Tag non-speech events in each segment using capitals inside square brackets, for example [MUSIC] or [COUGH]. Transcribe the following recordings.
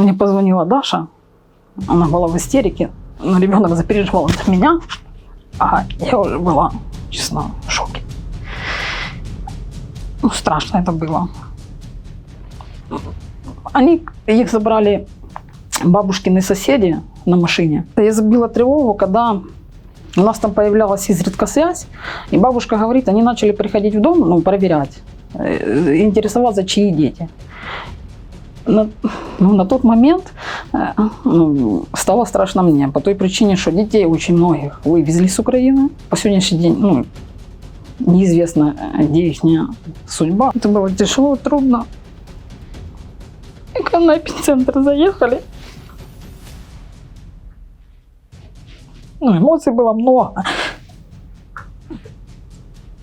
Мне позвонила Даша. Она была в истерике. Но ребенок запереживал за меня. А я уже была, честно, в шоке. Ну, страшно это было. Они, их забрали бабушкины соседи на машине. Я забила тревогу, когда у нас там появлялась изредка связь, и бабушка говорит, они начали приходить в дом, ну, проверять, э, интересоваться, чьи дети. На, ну, на тот момент э, ну, стало страшно мне, по той причине, что детей очень многих вывезли с Украины. По сегодняшний день ну, неизвестно, где их судьба. Это было тяжело, трудно. И когда на эпицентр заехали, ну, эмоций было много.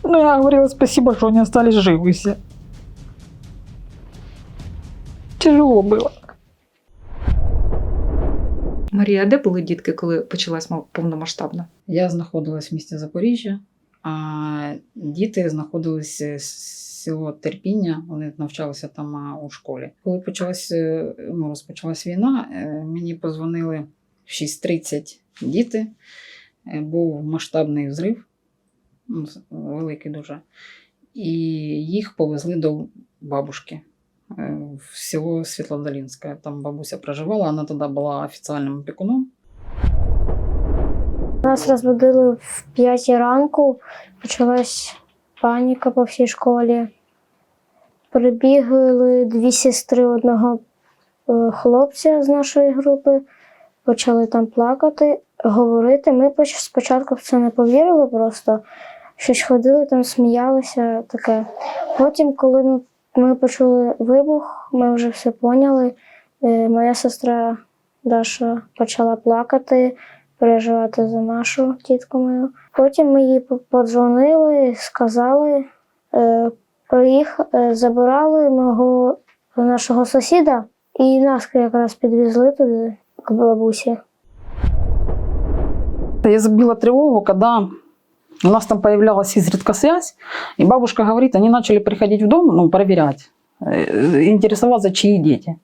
Но я говорила спасибо, что они остались живы все. Тяжело было. Марія, а де були дітки, коли почалась повномасштабна? Я знаходилась в місті Запоріжжя, а діти знаходилися з село Терпіння, вони навчалися там у школі. Коли почалась, е, ну, розпочалась війна, е, мені позвонили в 6.30 діти. Е, Був масштабний взрив, великий дуже. І їх повезли до бабушки е, в село Світлодолінське. Там бабуся проживала, вона тоді була офіціальним опікуном. Нас розбудили в 5 ранку, почалась паніка по всій школі. Прибігли дві сестри одного е, хлопця з нашої групи, почали там плакати, говорити. Ми спочатку в це не повірили просто. Щось ходили там, сміялися таке. Потім, коли ми, ми почули вибух, ми вже все поняли. Е, Моя сестра Даша почала плакати переживати за нашу тітку мою. Потім ми їй подзвонили, сказали, е, приїх, е, забирали мого нашого сусіда, і нас якраз підвезли туди к бабусі. Я забила тревогу, когда у нас там появлялась изредка связь, и бабушка говорит, они начали приходить в дом, ну, проверять, э, интересоваться, чьи дети.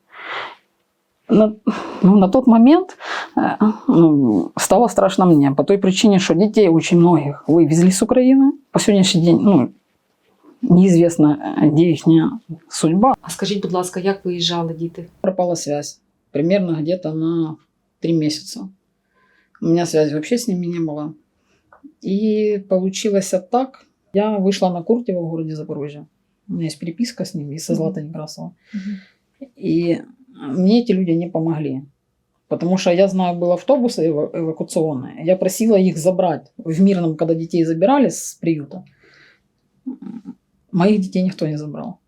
На, ну, на тот момент э, ну, стало страшно мне, по той причине, что детей очень многих вывезли с Украины. По сегодняшний день ну, неизвестно, э, где их судьба. А скажіть, будь ласка, як виїжджали діти? Пропала связь. Примерно где-то на три месяца. У меня связи вообще с ними не было. И получилось так. Я вышла на Куртева в городе Запорожье. У меня есть переписка с ними и со. Златой Некрасовой. И мне эти люди не помогли. Потому что я знаю, был автобус эва- эвакуационный. Я просила их забрать в Мирном, когда детей забирали с приюта. Моих детей никто не забрал.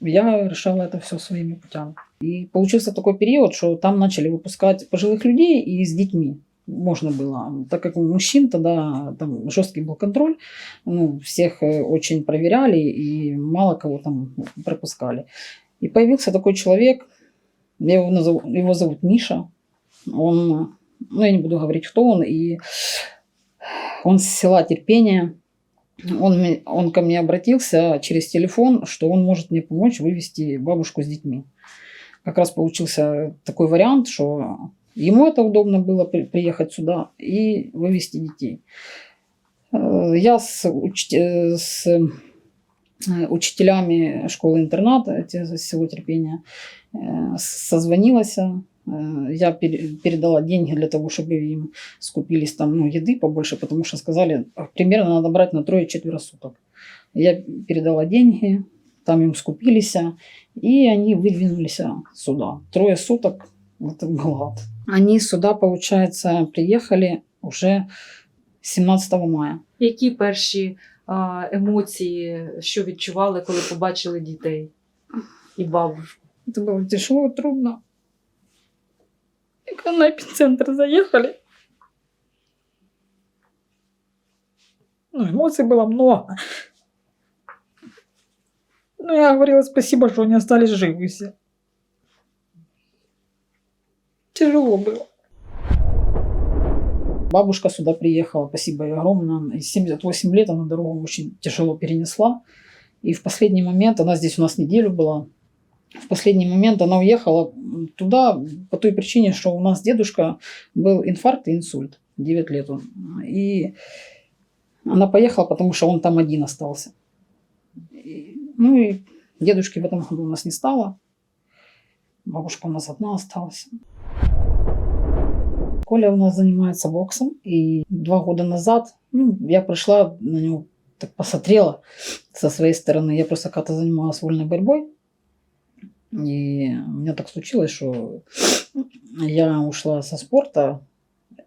Я решала это все своими путями. И получился такой период, что там начали выпускать пожилых людей и с детьми можно было. Так как у мужчин тогда там жесткий был контроль, ну, всех э, очень проверяли и мало кого там пропускали. И появился такой человек, я его, назову, его зовут Миша, он, ну я не буду говорить, кто он, и он с села Терпения, он, он ко мне обратился через телефон, что он может мне помочь вывести бабушку с детьми. Как раз получился такой вариант, что ему это удобно было при- приехать сюда и вывести детей. Э, Я с, уч- э, с э, учителями школы-интерната село Терпения созвонилась. Я пере- передала деньги для того, чтобы им скупились там ну, еды побольше, потому что сказали, «А, примерно надо брать на трое-четверо суток. Я передала деньги, там им скупились, и они выдвинулись сюда. Трое суток это [LAUGHS] был ад. Они сюда, получается, приехали уже 17 мая. Які перші а, емоції, що відчували, коли побачили дітей і бабушку? Это было тяжело, трудно. И когда на эпицентр заехали, ну, эмоций было много. Но я говорила спасибо, что они остались живы все. Тяжело было. Бабушка сюда приехала, спасибо ей огромное. И 78 лет она дорогу очень тяжело перенесла. И в последний момент, она здесь у нас неделю была, в последний момент она уехала туда по той причине, что у нас дедушка был инфаркт и инсульт. 9 лет он. И она поехала, потому что он там один остался. И- ну и дедушки в этом году у нас не стало. Бабушка у нас одна осталась. Коля у нас занимается боксом. И два года назад ну, я пришла на него, так посмотрела со своей стороны. Я просто когда-то занималась вольной борьбой. И у меня так случилось, что я ушла со спорта.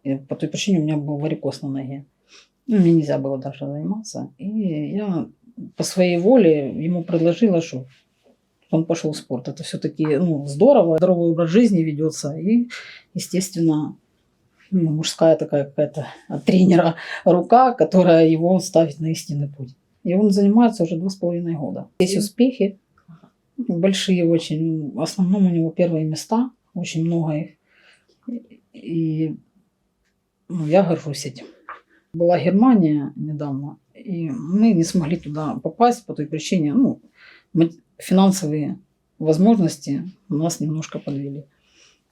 И по той причине у меня был варикоз на ноге. Ну, мне нельзя было дальше заниматься. И я по своей воле ему предложила, что он пошел в спорт. Это все-таки ну, здорово, здоровый образ жизни ведется. И, естественно, ну, мужская такая какая-то от тренера рука, которая его ставит на истинный путь. И он занимается уже два с половиной года. Есть успехи, большие очень. В основном у него первые места, очень много их. И ну, я горжусь этим. Была Германия недавно, и мы не смогли туда попасть по той причине, ну, финансовые возможности нас немножко подвели.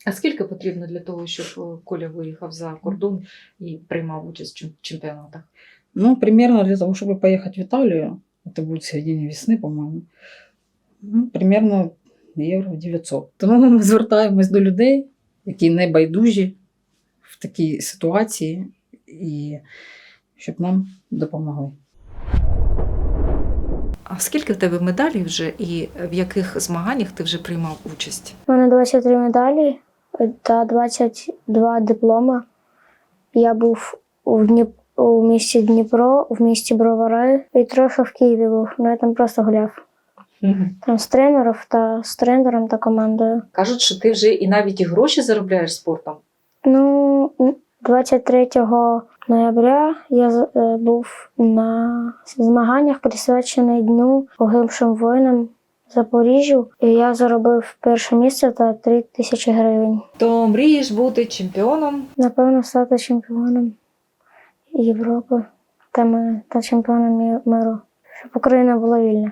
А скільки потрібно для того, щоб е, Коля виїхав за кордон і приймав участь в чем- чемпіонатах? Ну, примерно для того, чтобы поехать в Италию, это будет в середине весны, по-моему, ну, примерно євро 900. Тому ми звертаємось до людей, які не байдужі в такій ситуації, і щоб нам допомогли. А скільки в тебе медалей вже і в яких змаганнях ти вже приймав участь? У мене 23 медалі та 22 дипломи. Я був у, Дніп... у місті Дніпро, в місті Бровари і трохи в Києві був. Ну я там просто гуляв. Там з тренером та з тренером та командою. Кажуть, що ти вже і навіть і гроші заробляєш спортом. Ну, 23 ноября я е, був на змаганнях, присвячений Дню погибшим воїнам Запоріжжю. І я заробив перше місце та 3 тисячі гривень. То мрієш бути чемпіоном? Напевно, стати чемпіоном Європи та, ми, та чемпіоном миру, щоб Україна була вільна.